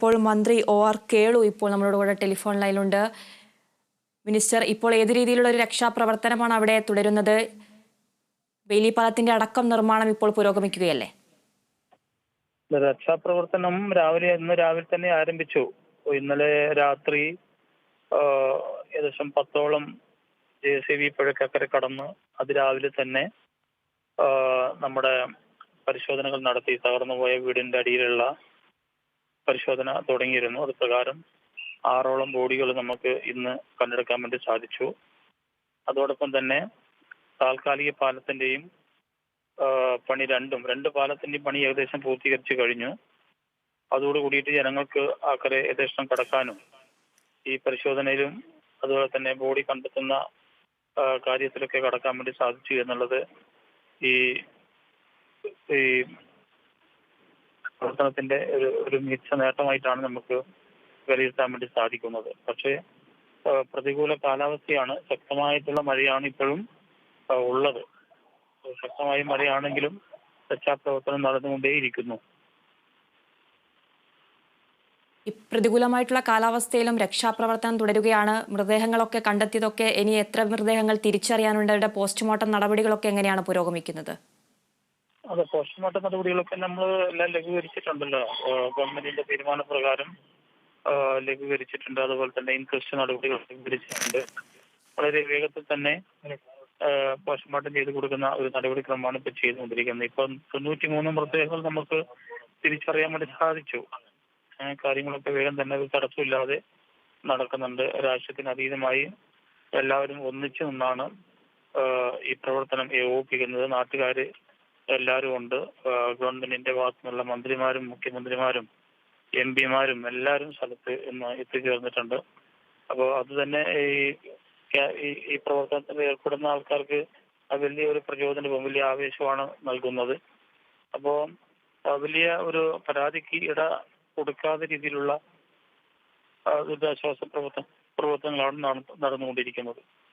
ഇപ്പോൾ മന്ത്രി O R Kelu ഇപ്പോൾ നമ്മളോട് കൂടെ ടെലിഫോൺ ലൈനിലുണ്ട്. മിനിസ്റ്റർ ഇപ്പോൾ ഏത് രീതിയിലുള്ള ഒരു രക്ഷാപ്രവർത്തനമാണ് അവിടെ തുടരുന്നത്? വേലിപ്പാലത്തിന്റെ അടക്കം നിർമ്മാണം ഇപ്പോൾ പുരോഗമിക്കുകയല്ലേ? രക്ഷാപ്രവർത്തനം രാവിലെ ഇന്ന് രാവിലെ തന്നെ ആരംഭിച്ചു. ഇന്നലെ രാത്രി ഏകദേശം പത്തോളം ജെ സി ബി പുഴക്കക്കരെ കടന്ന് അതിരാവിലെ തന്നെ നമ്മുടെ പരിശോധനകൾ നടത്തി. തകർന്നുപോയ വീടിന്റെ അടിയിലുള്ള പരിശോധന തുടങ്ങിയിരുന്നു. അത് പ്രകാരം ആറോളം ബോഡികൾ നമുക്ക് ഇന്ന് കണ്ടെടുക്കാൻ വേണ്ടി സാധിച്ചു. അതോടൊപ്പം തന്നെ താൽക്കാലിക പാലത്തിന്റെയും പണി രണ്ടും. രണ്ട് പാലത്തിന്റെയും പണി ഏകദേശം പൂർത്തീകരിച്ചു കഴിഞ്ഞു. അതോട് കൂടിയിട്ട് ജനങ്ങൾക്ക് അക്കരെ ഏകദേശം കടക്കാനും ഈ പരിശോധനയിലും അതുപോലെ തന്നെ ബോഡി കണ്ടെത്തുന്ന കാര്യത്തിലൊക്കെ കടക്കാൻ വേണ്ടി സാധിച്ചു എന്നുള്ളത് ഈ ഈ പ്രവർത്തനത്തിന്റെ ഒരു ഒരു മികച്ച നേട്ടമായിട്ടാണ് നമുക്ക് വിലയിരുത്താൻ വേണ്ടി സാധിക്കുന്നത്. പക്ഷേ പ്രതികൂല കാലാവസ്ഥയാണ് ശക്തമായിട്ടുള്ള മഴയാണ് ഇപ്പോഴും ഉള്ളത്. ശക്തമായ മഴയാണെങ്കിലും രക്ഷാപ്രവർത്തനം നടന്നുകൊണ്ടേയിരിക്കുന്നു. പ്രതികൂലമായിട്ടുള്ള കാലാവസ്ഥയിലും രക്ഷാപ്രവർത്തനം തുടരുകയാണ്. മൃതദേഹങ്ങളൊക്കെ കണ്ടെത്തിയതൊക്കെ ഇനി എത്ര മൃതദേഹങ്ങൾ തിരിച്ചറിയാനുണ്ട്? അവരുടെ പോസ്റ്റ്മോർട്ടം നടപടികളൊക്കെ എങ്ങനെയാണ് പുരോഗമിക്കുന്നത്? അതെ പോസ്റ്റ്മോർട്ടം നടപടികളൊക്കെ നമ്മൾ എല്ലാം ലഘൂകരിച്ചിട്ടുണ്ടല്ലോ. ഗവൺമെന്റിന്റെ തീരുമാനപ്രകാരം പ്രകാരം ലഘൂകരിച്ചിട്ടുണ്ട്. അതുപോലെ തന്നെ ഇൻക്വസ്റ്റ് നടപടികൾ ലഘൂകരിച്ചിട്ടുണ്ട്. വളരെ വേഗത്തിൽ തന്നെ പോസ്റ്റ്മോർട്ടം ചെയ്ത് കൊടുക്കുന്ന ഒരു നടപടിക്രമമാണ് ഇപ്പൊ ചെയ്തുകൊണ്ടിരിക്കുന്നത്. ഇപ്പം തൊണ്ണൂറ്റി മൂന്ന് മൃതദേഹങ്ങൾ നമുക്ക് തിരിച്ചറിയാൻ വേണ്ടി സാധിച്ചു. കാര്യങ്ങളൊക്കെ വേഗം തന്നെ ഒരു തടസ്സമില്ലാതെ നടക്കുന്നുണ്ട്. രാഷ്ട്രത്തിന് അതീതമായി എല്ലാവരും ഒന്നിച്ചു നിന്നാണ് ഈ പ്രവർത്തനം ഏകോപിപ്പിക്കുന്നത്. നാട്ടുകാര് എല്ലാവരും ഉണ്ട്. ഗവൺമെന്റിന്റെ ഭാഗത്തുനിന്നുള്ള മന്ത്രിമാരും മുഖ്യമന്ത്രിമാരും എം പിമാരും എല്ലാവരും സ്ഥലത്ത് ഇന്ന് എത്തിച്ചേർന്നിട്ടുണ്ട്. അപ്പോൾ അത് തന്നെ ഈ ഈ പ്രവർത്തനത്തിൽ ഏർപ്പെടുന്ന ആൾക്കാർക്ക് വലിയ ഒരു പ്രചോദനവും വലിയ ആവേശമാണ് നൽകുന്നത്. അപ്പോൾ വലിയ ഒരു പരാതിക്ക് ഇട കൊടുക്കാത്ത രീതിയിലുള്ള ദുരിതാശ്വാസ പ്രവർത്തന പ്രവർത്തനങ്ങളാണ് നട- നടന്നുകൊണ്ടിരിക്കുന്നത്.